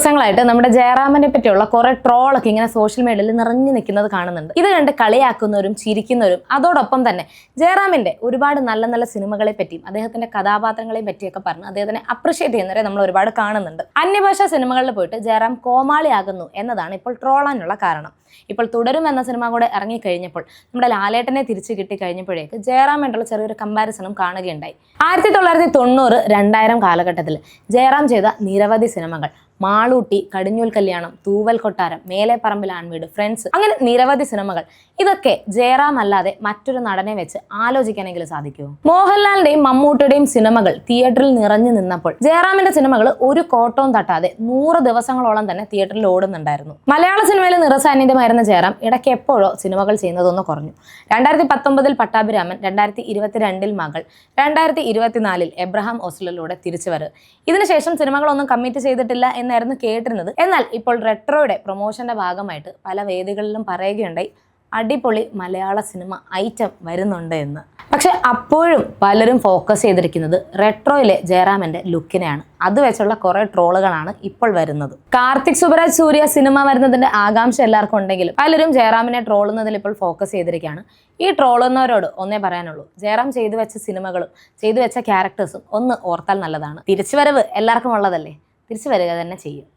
ദിവസങ്ങളായിട്ട് നമ്മുടെ ജയറാമനെ പറ്റിയുള്ള കുറെ ട്രോളൊക്കെ ഇങ്ങനെ സോഷ്യൽ മീഡിയയിൽ നിറഞ്ഞു നിൽക്കുന്നത് കാണുന്നുണ്ട്. ഇത് കണ്ട് കളിയാക്കുന്നവരും ചിരിക്കുന്നവരും അതോടൊപ്പം തന്നെ ജയറാമിന്റെ ഒരുപാട് നല്ല നല്ല സിനിമകളെ പറ്റിയും അദ്ദേഹത്തിന്റെ കഥാപാത്രങ്ങളെ പറ്റിയൊക്കെ പറഞ്ഞ് അദ്ദേഹത്തിനെ അപ്രിഷിയേറ്റ് ചെയ്യുന്നവരെ നമ്മൾ ഒരുപാട് കാണുന്നുണ്ട്. അന്യഭാഷ സിനിമകളിൽ പോയിട്ട് ജയറാം കോമാളിയാകുന്നു എന്നതാണ് ഇപ്പോൾ ട്രോളാനുള്ള കാരണം. ഇപ്പോൾ തുടരും എന്ന സിനിമ കൂടെ ഇറങ്ങിക്കഴിഞ്ഞപ്പോൾ നമ്മുടെ ലാലേട്ടനെ തിരിച്ചു കിട്ടി കഴിഞ്ഞപ്പോഴേക്ക് ജയറാമായിട്ടുള്ള ചെറിയൊരു കമ്പാരിസണും കാണുകയുണ്ടായി. ആയിരത്തി തൊള്ളായിരത്തി തൊണ്ണൂറ് രണ്ടായിരം കാലഘട്ടത്തിൽ ജയറാം ചെയ്ത നിരവധി സിനിമകൾ മാളൂട്ടി കടിഞ്ഞൂൽ കല്യാണം തൂവൽ കൊട്ടാരം മേലെ പറമ്പിൽ ആൺവീട് ഫ്രണ്ട്സ് അങ്ങനെ നിരവധി സിനിമകൾ. ഇതൊക്കെ ജയറാം അല്ലാതെ മറ്റൊരു നടനെ വെച്ച് ആലോചിക്കാനെങ്കിലും സാധിക്കുമോ? മോഹൻലാലിന്റെയും മമ്മൂട്ടിയുടെയും സിനിമകൾ തിയേറ്ററിൽ നിറഞ്ഞു നിന്നപ്പോൾ ജയറാമിന്റെ സിനിമകൾ ഒരു കോട്ടവും തട്ടാതെ നൂറ് ദിവസങ്ങളോളം തന്നെ തിയേറ്ററിൽ ഓടുന്നുണ്ടായിരുന്നു. മലയാള സിനിമയിൽ നിറസാന്നിധ്യമായിരുന്ന ജയറാം ഇടയ്ക്ക് എപ്പോഴോ സിനിമകൾ ചെയ്യുന്നതൊന്ന് കുറഞ്ഞു. രണ്ടായിരത്തി പത്തൊമ്പതിൽ പട്ടാഭിരാമൻ രണ്ടായിരത്തി ഇരുപത്തിരണ്ടിൽ മകൾ രണ്ടായിരത്തി ഇരുപത്തിനാലിൽ എബ്രഹാം ഓസ്ലറിലൂടെ തിരിച്ചുവരവ്. ഇതിനുശേഷം സിനിമകളൊന്നും കമ്മിറ്റ് ചെയ്തിട്ടില്ല എന്നായിരുന്നു കേട്ടിരുന്നത്. എന്നാൽ ഇപ്പോൾ റെട്രോയുടെ പ്രൊമോഷന്റെ ഭാഗമായിട്ട് പല വേദികളിലും പറയുകയുണ്ടായി അടിപൊളി മലയാള സിനിമ ഐറ്റം വരുന്നുണ്ട് എന്ന്. പക്ഷെ അപ്പോഴും പലരും ഫോക്കസ് ചെയ്തിരിക്കുന്നത് റെട്രോയിലെ ജയറാമന്റെ ലുക്കിനെയാണ്. അത് വെച്ചുള്ള കുറെ ട്രോളുകളാണ് ഇപ്പോൾ വരുന്നത്. കാർത്തിക് സുബരാജ് സൂര്യ സിനിമ വരുന്നതിന്റെ ആകാംക്ഷ എല്ലാവർക്കും ഉണ്ടെങ്കിലും പലരും ജയറാമിനെ ട്രോളുന്നതിൽ ഇപ്പോൾ ഫോക്കസ് ചെയ്തിരിക്കുകയാണ്. ഈ ട്രോളുന്നവരോട് ഒന്നേ പറയാനുള്ളൂ ജയറാം ചെയ്തു വെച്ച സിനിമകളും ചെയ്തു വെച്ച ക്യാരക്ടേഴ്സും ഒന്ന് ഓർത്താൽ നല്ലതാണ്. തിരിച്ചുവരവ് എല്ലാവർക്കും ഉള്ളതല്ലേ? തിരിച്ചു വരിക തന്നെ ചെയ്യും.